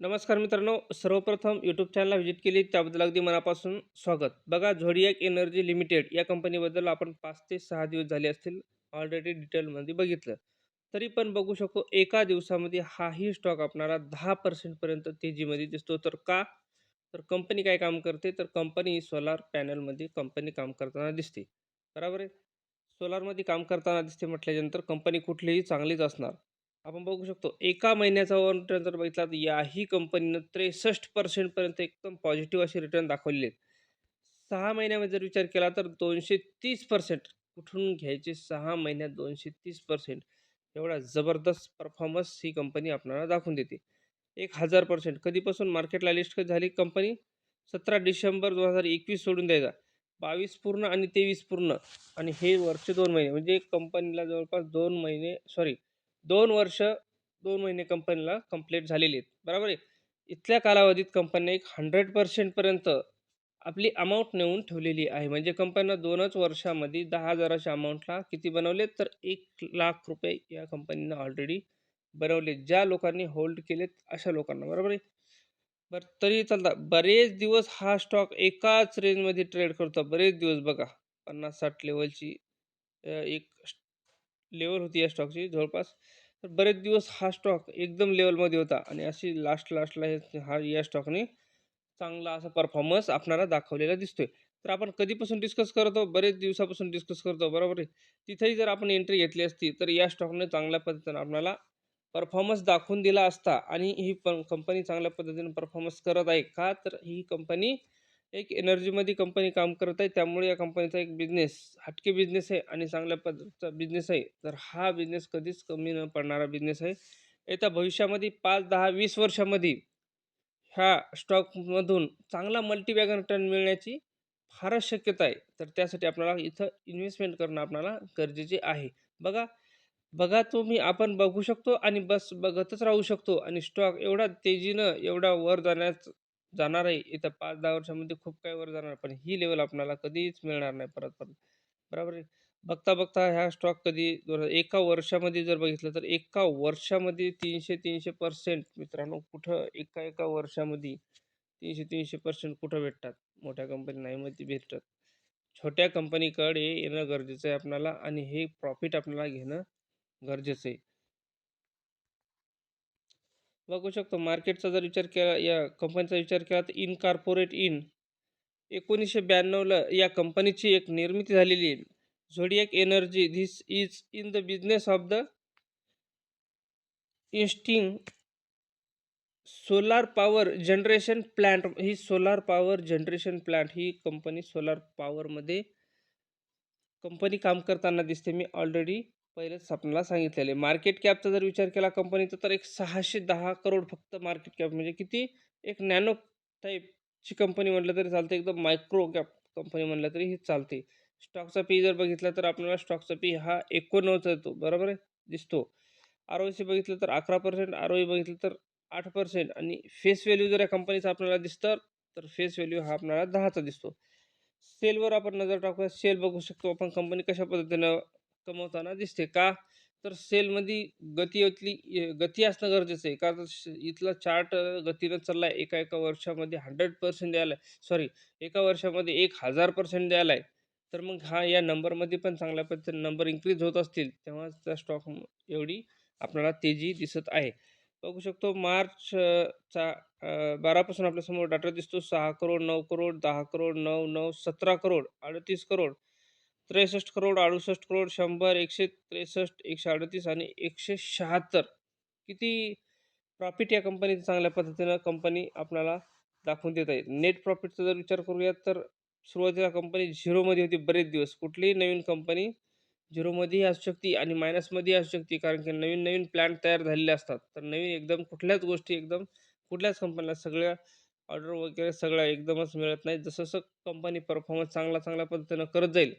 नमस्कार मित्रांनो सर्वप्रथम यूट्यूब चॅनलला व्हिजिट केली त्याबद्दल अगदी मनापासून स्वागत. बघा झोडियाक एनर्जी लिमिटेड या कंपनीबद्दल आपण पाच ते सहा दिवस झाले असतील ऑलरेडी डिटेलमध्ये बघितलं. तरी पण बघू शकतो एका दिवसामध्ये हाही स्टॉक आपणाला दहा पर्सेंटपर्यंत तेजीमध्ये दिसतो. तर का? तर कंपनी काय काम करते? तर कंपनी सोलार पॅनलमध्ये कंपनी काम करताना दिसते. बरोबर आहे? सोलारमध्ये काम करताना दिसते म्हटल्यानंतर कंपनी कुठलीही चांगलीच असणार. आपण बघू शकतो एका महिन्याचा वन रिटर्न जर बघितला तर याही कंपनीनं त्रेसष्ट पर्सेंटपर्यंत एकदम पॉझिटिव्ह असे रिटर्न दाखवलेले आहेत. सहा महिन्यामध्ये जर विचार केला तर दोनशे तीस पर्सेंट कुठून घ्यायचे सहा महिन्यात दोनशे तीस पर्सेंट एवढा जबरदस्त परफॉर्मन्स ही कंपनी आपल्याला दाखवून देते. एक हजार पर्सेंट कधीपासून मार्केटला लिस्ट झाली कंपनी सतरा डिसेंबर दोन हजार एकवीस सोडून द्यायचा. बावीस पूर्ण आणि तेवीस पूर्ण. आणि हे वर्ष दोन महिने म्हणजे कंपनीला जवळपास दोन महिने सॉरी दोन वर्ष दोन महिने कंपनीला कंप्लीट झालेली आहेत. बरोबर आहे? इथल्या कालावधीत कंपनीने एक हंड्रेड पर्सेंटपर्यंत आपली अमाऊंट नेऊन ठेवलेली आहे. म्हणजे कंपनीनं दोनच वर्षामध्ये दहा हजाराच्या अमाऊंटला किती बनवले? तर एक लाख रुपये या कंपनीनं ऑलरेडी बनवले. ज्या लोकांनी होल्ड केलेत अशा लोकांना. बरोबर आहे? बरं तरी चालता. बरेच दिवस हा स्टॉक एकाच रेंजमध्ये ट्रेड करतो. बरेच दिवस बघा. पन्नास साठ लेवलची एक लेवल होती या स्टॉकची जवळपास तर बरेच दिवस हा स्टॉक एकदम लेवलमध्ये होता आणि अशी लास्ट लास्टला हे हा या स्टॉकने चांगला असा परफॉर्मन्स आपणाला दाखवलेला दिसतोय. तर आपण कधीपासून डिस्कस करतो बरेच दिवसापासून डिस्कस करतो बरोबर आहे? तिथेही जर आपण एंट्री घेतली असती तर या स्टॉकने चांगल्या पद्धतीनं आपल्याला परफॉर्मन्स दाखवून दिला असता आणि ही प कंपनी चांगल्या पद्धतीने परफॉर्मन्स करत आहे का? तर ही कंपनी एक एनर्जीमध्ये कंपनी काम करत आहे त्यामुळे या कंपनीचा एक बिझनेस हटके बिझनेस आहे आणि चांगल्या पद्धतीचा बिझनेस आहे. तर हा बिझनेस कधीच कमी न पडणारा बिझनेस आहे. येत्या भविष्यामध्ये पाच दहा वीस वर्षामध्ये ह्या स्टॉकमधून चांगला मल्टीबॅगन रिटर्न मिळण्याची फारच शक्यता आहे. तर त्यासाठी आपल्याला इथं इन्व्हेस्टमेंट करणं आपल्याला गरजेचे आहे. बघा बघा तुम्ही आपण बघू शकतो आणि बस बघतच राहू शकतो. आणि स्टॉक एवढा तेजीनं एवढा वर जाण्यास जाणार आहे. इथं पाच दहा वर्षामध्ये खूप काही वर जाणार पण ही लेवल आपल्याला कधीच मिळणार नाही परत परत. बरोबर आहे? बघता बघता ह्या स्टॉक कधी दोन एका वर्षामध्ये जर बघितलं तर एका वर्षामध्ये तीनशे तीनशे पर्सेंट मित्रांनो कुठं एका एका वर्षामध्ये तीनशे तीनशे पर्सेंट कुठं भेटतात? मोठ्या कंपनी नाही मध्ये भेटतात छोट्या कंपनीकडे येणं गरजेचं आहे आपल्याला आणि हे प्रॉफिट आपल्याला घेणं गरजेचं आहे. बघू शकतो. मार्केटचा जर विचार केला या कंपनीचा विचार केला तर इन कॉर्पोरेट इन एकोणीसशे ब्याण्णवला या कंपनीची एक निर्मिती झालेली आहे. Zodiac energy this is in the business of the installing solar power generation plant he solar power generation plant ही कंपनी सोलार पॉवरमध्ये कंपनी काम करताना दिसते. मी ऑलरेडी पहिलेच आपल्याला सांगितलेले. मार्केट कॅपचा जर विचार केला कंपनीचा तर एक सहाशे दहा करोड फक्त मार्केट कॅप म्हणजे किती? एक नॅनो टाईपची कंपनी म्हटलं तरी चालते. एकदम मायक्रो कॅप कंपनी म्हटलं तरी ही चालते. स्टॉकचा पी जर बघितला तर आपल्याला स्टॉकचा पी हा एकोणनव्वदचा येतो. बरोबर आहे? दिसतो. आर ओ सी बघितलं तर अकरा पर्सेंट आर ओ ई बघितलं तर आठ पर्सेंट आणि फेस व्हॅल्यू जर या कंपनीचा आपल्याला दिसतं तर फेस व्हॅल्यू हा आपल्याला दहाचा दिसतो. सेलवर आपण नजर टाकूया. सेल बघू शकतो आपण कंपनी कशा पद्धतीनं कमवताना दिसते. का? तर सेलमध्ये गती गती असणं गरजेचं आहे. का? तर इथला चार्ट गतीनं चालला आहे एका एका वर्षामध्ये हंड्रेड पर्सेंट द्यायला आहे सॉरी एका वर्षामध्ये एक हजार पर्सेंट द्यायला आहे तर मग हा या नंबरमध्ये पण चांगल्या पद्धतीने नंबर इन्क्रीज होत असतील तेव्हा त्या स्टॉक एवढी आपल्याला तेजी दिसत आहे. बघू शकतो मार्चचा बारापासून आपल्यासमोर डाटा दिसतो. सहा करोड नऊ करोड दहा करोड नऊ नऊ सतरा करोड अडतीस करोड. त्रेसष्ट करोड अडुसष्ट करोड शंभर एकशे त्रेसष्ट एकशे अडतीस आणि एकशे शहात्तर. किती प्रॉफिट या कंपनीचं चांगल्या पद्धतीनं कंपनी आपल्याला दाखवून देत आहे? नेट प्रॉफिटचा जर विचार करूयात तर सुरुवातीला कंपनी झिरोमध्ये होती बरेच दिवस. कुठलीही नवीन कंपनी झिरोमध्येही असू शकते आणि मायनसमध्येही असू शकते कारण की नवीन नवीन प्लॅन तयार झालेले असतात. तर नवीन एकदम कुठल्याच गोष्टी एकदम कुठल्याच कंपनीला सगळ्या ऑर्डर वगैरे सगळ्या एकदमच मिळत नाही. जसं जसं कंपनी परफॉर्मन्स चांगला चांगल्या पद्धतीनं करत जाईल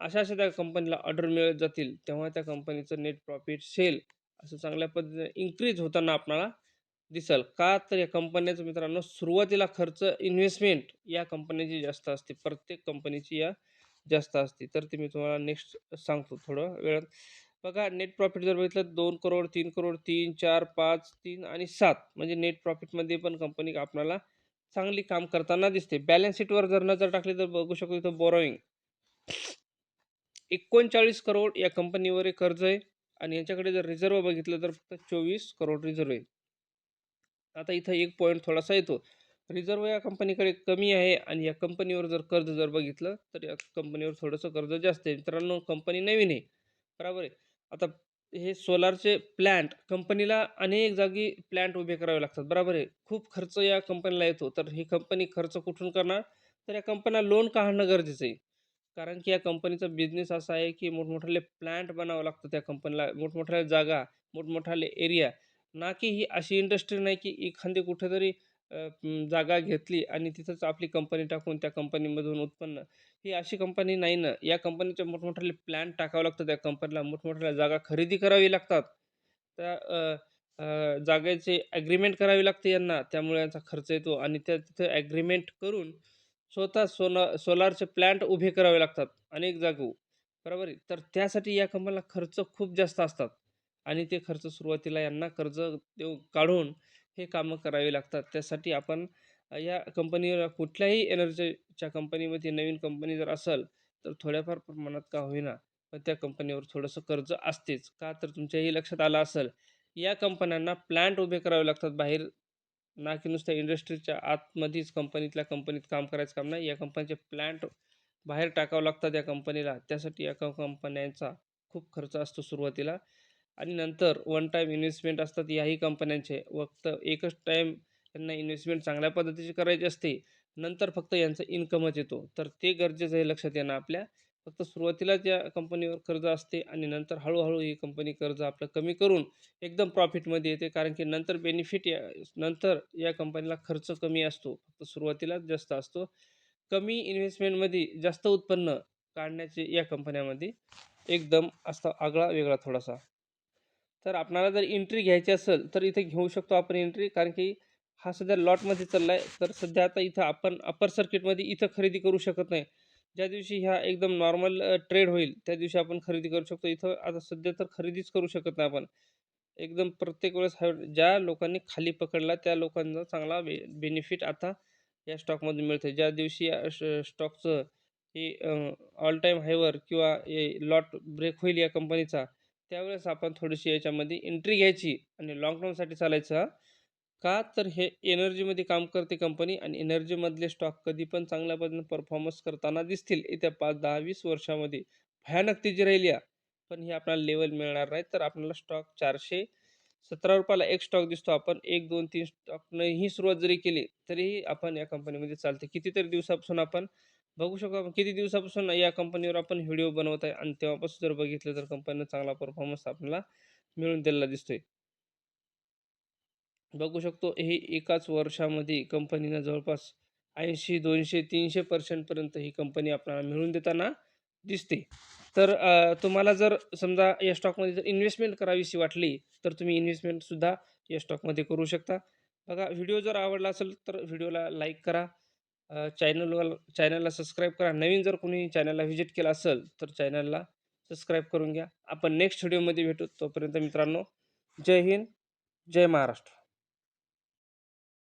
अशा अशा त्या कंपनीला ऑर्डर मिळत जातील तेव्हा त्या कंपनीचं नेट प्रॉफिट सेल असं चांगल्या पद्धतीने इन्क्रीज होताना आपल्याला दिसेल. का तर या कंपन्याचं मित्रांनो सुरुवातीला खर्च इन्व्हेस्टमेंट या कंपनीची जास्त असते. प्रत्येक कंपनीची या जास्त असते. तर ते मी तुम्हाला नेक्स्ट सांगतो थोडं वेळात. बघा नेट प्रॉफिट जर बघितलं दोन करोड तीन करोड तीन चार पाच तीन आणि सात. म्हणजे नेट प्रॉफिटमध्ये पण कंपनी आपल्याला चांगली काम करताना दिसते. बॅलन्स शीटवर जर नजर टाकली तर बघू शकतो इथं बोरोईंग एकोणचाळीस करोड या कंपनीवर एक कर्ज आहे. आणि यांच्याकडे जर रिझर्व बघितलं तर फक्त चोवीस करोड रिझर्व आहे. आता इथं एक पॉईंट थोडासा येतो. रिझर्व या कंपनीकडे कमी आहे आणि या कंपनीवर जर कर्ज जर बघितलं तर या कंपनीवर थोडंसं कर्ज जास्त आहे. मित्रांनो कंपनी नवीन आहे. बरोबर आहे. आता हे सोलारचे प्लॅन्ट कंपनीला अनेक जागी प्लॅन्ट उभे करावे लागतात. बरोबर आहे. खूप खर्च या कंपनीला येतो. तर ही कंपनी खर्च कुठून करणार? तर या कंपन्या लोन काढणं गरजेचं आहे. कारण की या कंपनीचा बिझनेस असा आहे की मोठमोठाले प्लॅन्ट बनावं लागतं त्या कंपनीला मोठमोठ्या जागा मोठमोठाले एरिया ना की ही अशी इंडस्ट्री नाही की एखादी कुठेतरी जागा घेतली आणि तिथंच आपली कंपनी टाकून त्या कंपनीमधून उत्पन्न. ही अशी कंपनी नाही ना. या कंपनीचे मोठमोठाले प्लॅन टाकावं लागतं त्या कंपनीला मोठमोठ्या जागा खरेदी करावी लागतात. त्या जागेचे ॲग्रीमेंट करावी लागते यांना. त्यामुळे यांचा खर्च येतो आणि त्या तिथं ॲग्रीमेंट करून स्वतः सोला सोलारचे प्लॅन्ट उभे करावे लागतात अनेक जागू बरोबर आहे? तर त्यासाठी या कंपनीला खर्च खूप जास्त असतात आणि ते खर्च सुरुवातीला यांना कर्ज देऊ काढून हे कामं करावी लागतात. त्यासाठी आपण या कंपनीला कुठल्याही एनर्जीच्या कंपनीमध्ये नवीन कंपनी जर असेल तर थोड्याफार प्रमाणात का होईना पण त्या कंपनीवर थोडंसं कर्ज असतेच. का तर तुमच्याही लक्षात आलं असेल या कंपन्यांना प्लॅन्ट उभे करावे लागतात बाहेर ना की नुसत्या इंडस्ट्रीच्या आतमध्येच कंपनीतल्या कंपनीत काम करायचं काम नाही. या कंपनीचे प्लॅन्ट बाहेर टाकावं लागतात या कंपनीला. त्यासाठी या कंपन्यांचा खूप खर्च असतो सुरुवातीला. आणि नंतर वन टाईम इन्व्हेस्टमेंट असतात याही कंपन्यांचे. फक्त एकच टाईम त्यांना इन्व्हेस्टमेंट चांगल्या पद्धतीची करायची असते. नंतर फक्त यांचा इन्कमच येतो. तर ते गरजेचं आहे लक्षात येणं आपल्या. फक्त सुरुवातीलाच या कंपनीवर कर्ज असते आणि नंतर हळूहळू ही कंपनी कर्ज आपलं कमी करून एकदम प्रॉफिटमध्ये येते. कारण की नंतर बेनिफिट या नंतर या कंपनीला खर्च कमी असतो. फक्त सुरुवातीलाच जास्त असतो. कमी इन्व्हेस्टमेंटमध्ये जास्त उत्पन्न काढण्याचे या कंपन्यामध्ये एकदम असता आगळा वेगळा थोडासा. तर आपणाला जर एंट्री घ्यायची असेल तर इथे घेऊ शकतो आपण एंट्री कारण की हा सध्या लॉटमध्ये चालला आहे तर सध्या आता इथं आपण अप्पर सर्किटमध्ये इथं खरेदी करू शकत नाही. ज्या दिवशी ह्या एकदम नॉर्मल ट्रेड होईल त्या दिवशी आपण खरेदी करू शकतो. इथं आता सध्या तर खरेदीच करू शकत नाही आपण. एकदम प्रत्येक वेळेस हा ज्या लोकांनी खाली पकडला त्या लोकांना चांगला बे बेनिफिट आता या स्टॉकमध्ये मिळतं ज्या दिवशी या स्टॉकचं हे ऑल टाईम हायवर किंवा लॉट ब्रेक होईल या कंपनीचा त्यावेळेस आपण थोडीशी याच्यामध्ये एंट्री घ्यायची आणि लॉंग टर्मसाठी चालायचं का? तर हे एनर्जीमध्ये काम करते कंपनी आणि एनर्जीमधले स्टॉक कधी पण चांगल्या पद्धतीने परफॉर्मन्स करताना दिसतील. येत्या पाच दहा वीस वर्षामध्ये भयानक तेजी राहिली पण ही आपल्याला लेवल मिळणार नाही. तर आपल्याला स्टॉक चारशे सतरा रुपयाला एक स्टॉक दिसतो. आपण एक दोन तीन स्टॉकनं ही सुरुवात जरी केली तरीही आपण या कंपनीमध्ये चालते कितीतरी दिवसापासून आपण बघू शकतो आपण. किती दिवसापासून या कंपनीवर आपण व्हिडिओ बनवत आहे. आणि तेव्हापासून जर बघितलं तर कंपनीनं चांगला परफॉर्मन्स आपल्याला मिळून दिलेला दिसतोय. बघू शकतो हे एकाच वर्षामध्ये कंपनीनं जवळपास ऐंशी दोनशे तीनशे पर्सेंटपर्यंत ही कंपनी आपल्याला मिळून देताना दिसते. तर तुम्हाला जर समजा या स्टॉकमध्ये जर इन्व्हेस्टमेंट करावीशी वाटली तर तुम्ही इन्व्हेस्टमेंटसुद्धा या स्टॉकमध्ये करू शकता. बघा व्हिडिओ जर आवडला असेल तर व्हिडिओला लाईक करा. चॅनलवर चॅनलला सबस्क्राईब करा. नवीन जर कोणी चॅनलला व्हिजिट केला असेल तर चॅनलला सबस्क्राईब करून घ्या. आपण नेक्स्ट व्हिडिओमध्ये भेटू. तोपर्यंत मित्रांनो जय हिंद जय महाराष्ट्र.